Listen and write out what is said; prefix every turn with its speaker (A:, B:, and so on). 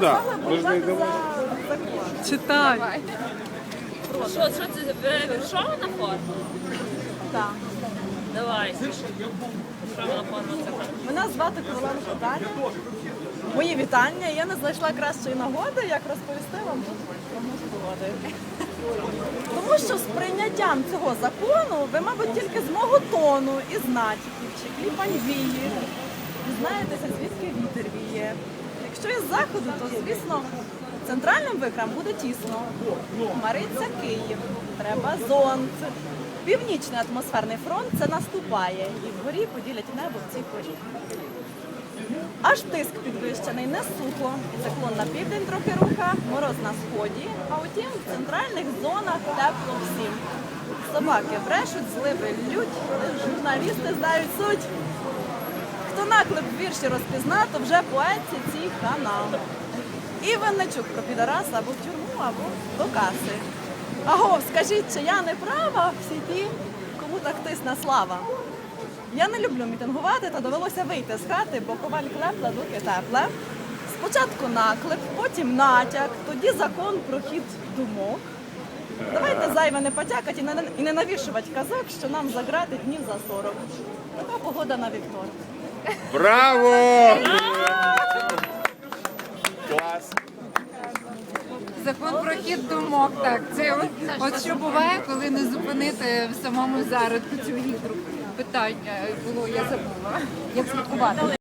A: Ну
B: закон.
C: Читай.
D: Що, що це віршована форма?
B: Так.
D: Давай. Віршована форма це так.
B: Мене звати Коваленко Дар'я. Мої вітання. Я не знайшла кращої нагоди, як розповісти вам про погоди. Тому що з прийняттям цього закону ви, мабуть, тільки з мого тону і з натяків, чи кліпань віє, дізнаєтеся, звідки вітер Із заходу, то звісно центральним вихрам буде тісно. Мариться Київ, треба зонт. Північний атмосферний фронт це наступає, і вгорі поділять небо в цій порі. Аж тиск підвищений, не сухо. Циклон на південь трохи руха, мороз на сході. А утім, в центральних зонах тепло всім. Собаки брешуть, зливи лють, журналісти знають суть. Хто наклеп в вірші розпізна, то вже поетці цій канал. І Винничук про підараса або в тюрму, або до каси. Аго, скажіть, чи я не права всі ті, кому так тисне слава? Я не люблю мітингувати, та довелося вийти з хати, бо коваль клепла, доки тепле. Спочатку наклеп, потім натяк, тоді закон про хід думок. Давайте зайве не не, і не навішувати казок, що нам заграти днів за 40. Така погода на вівторок.
A: Браво! Клас.
C: Закон про хід думок. Так, це от, от що буває, коли не зупинити в самому зародку цю гідру. Питання було, я забула. Як слідкувати?